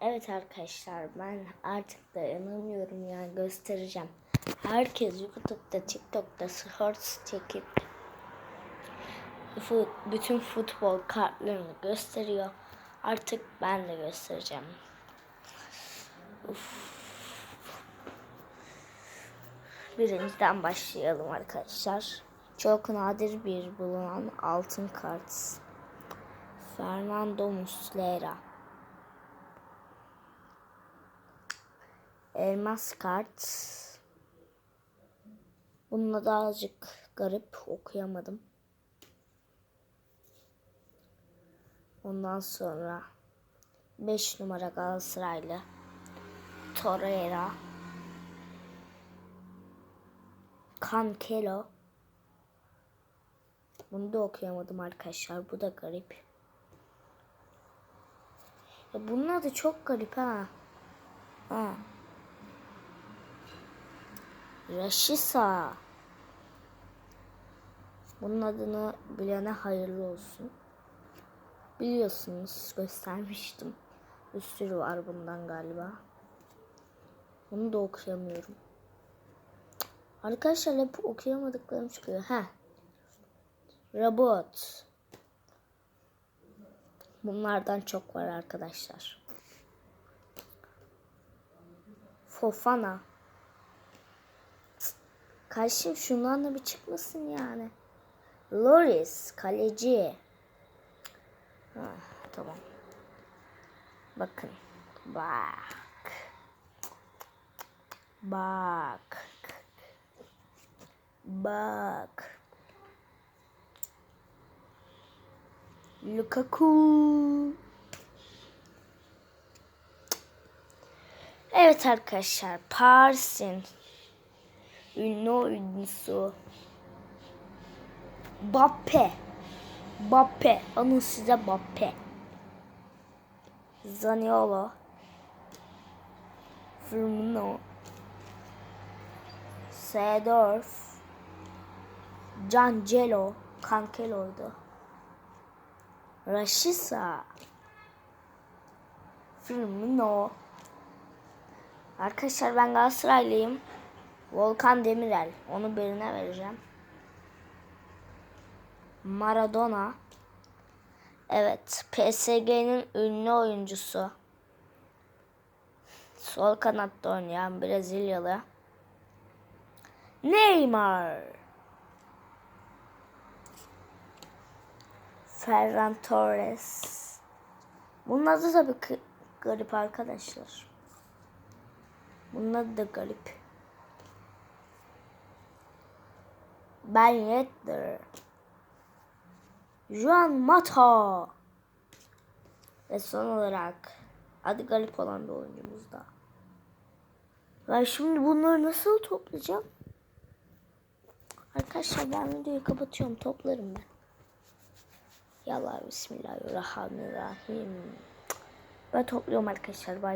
Evet arkadaşlar ben artık dayanamıyorum yani göstereceğim. Herkes YouTube'da, TikTok'ta shorts çekip fu- bütün futbol kartlarını gösteriyor. Artık ben de göstereceğim. Uf. Birinciden başlayalım arkadaşlar. Çok nadir bir bulunan altın kart. Fernando Muslera. Elmas kart. Bununla da azıcık garip okuyamadım. Ondan sonra 5 numara Galatasaraylı Torreira Cancelo Bunu da okuyamadım arkadaşlar. Bu da garip. Ya bunun adı çok garip ha. Ha. Raşisa. Bunun adını bilene hayırlı olsun. Biliyorsunuz göstermiştim. Bir sürü var bundan galiba. Bunu da okuyamıyorum. Arkadaşlar hep okuyamadıklarım çıkıyor. Ha. Robot. Bunlardan çok var arkadaşlar. Fofana. Kardeşim şundan da bir çıkmasın yani. Loris kaleci. Ha, tamam. Bakın. Bak. Bak. Bak. Lukaku. Evet arkadaşlar. Paris'in ünlü oyuncusu Bappe. Bappe. Alın size Bappe. Zaniolo. Firmino. Seedorf. Cancelo. Cancelo'ydu. Rashica. Firmino. Arkadaşlar ben Galatasaraylıyım. Volkan Demirel. Onu birine vereceğim. Maradona. Evet. PSG'nin ünlü oyuncusu. Sol kanatta oynayan Brezilyalı. Neymar. Ferran Torres. Bunun adı tabii ki garip arkadaşlar. Bunun adı da garip. Ben Yedder. Juan Mata. Ve son olarak adı garip olan bir oyuncumuz da. Ben şimdi bunları nasıl toplayacağım? Arkadaşlar ben videoyu kapatıyorum. Toplarım ben. Yallah bismillahirrahmanirrahim. Ben topluyorum arkadaşlar. Bay bay.